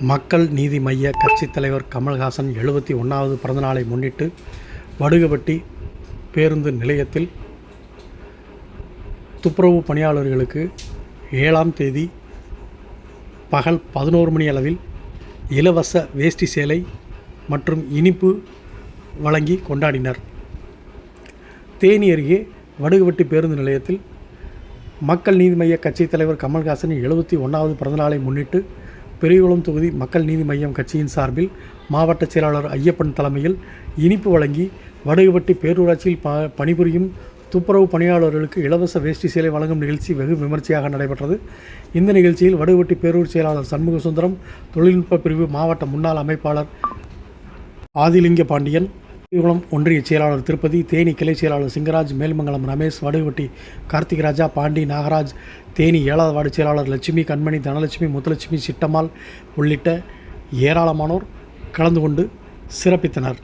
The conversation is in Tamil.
மக்கள் நீதி மைய கட்சித் தலைவர் கமல்ஹாசன் எழுபத்தி ஒன்றாவது பிறந்தநாளை முன்னிட்டு வடுகப்பட்டி பேருந்து நிலையத்தில் துப்புரவு பணியாளர்களுக்கு ஏழாம் தேதி பகல் பதினோரு மணி அளவில் இலவச வேஷ்டி சேலை மற்றும் இனிப்பு வழங்கி கொண்டாடினர். தேனி அருகே வடுகப்பட்டி பேருந்து நிலையத்தில் மக்கள் நீதி மய்ய கட்சித் தலைவர் கமல்ஹாசன் எழுபத்தி ஒன்றாவது பிறந்தநாளை முன்னிட்டு பெரியகுளம் தொகுதி மக்கள் நீதி மய்யம் கட்சியின் சார்பில் மாவட்ட செயலாளர் ஐயப்பன் தலைமையில் இனிப்பு வழங்கி வடுகப்பட்டி பேரூராட்சியில் ப பணிபுரியும் துப்புரவு பணியாளர்களுக்கு இலவச வேஷ்டி சேலை வழங்கும் நிகழ்ச்சி வெகு விமர்சையாக நடைபெற்றது. இந்த நிகழ்ச்சியில் வடுகப்பட்டி பேரூர் செயலாளர் சண்முக சுந்தரம் தொழில்நுட்ப பிரிவு மாவட்ட முன்னாள் அமைப்பாளர் ஆதிலிங்க பாண்டியன் பெரியகுளம் ஒன்றிய செயலாளர் திருப்பதி தேனி கிளை செயலாளர் சிங்கராஜ் மேல்மங்கலம் ரமேஷ் வடுகுவட்டி கார்த்திகராஜா பாண்டி நாகராஜ் தேனி ஏழாவது வார்டு செயலாளர் லட்சுமி கண்மணி தனலட்சுமி முத்துலட்சுமி சிட்டம்மாள் உள்ளிட்ட ஏராளமானோர் கலந்து கொண்டு சிறப்பித்தனர்.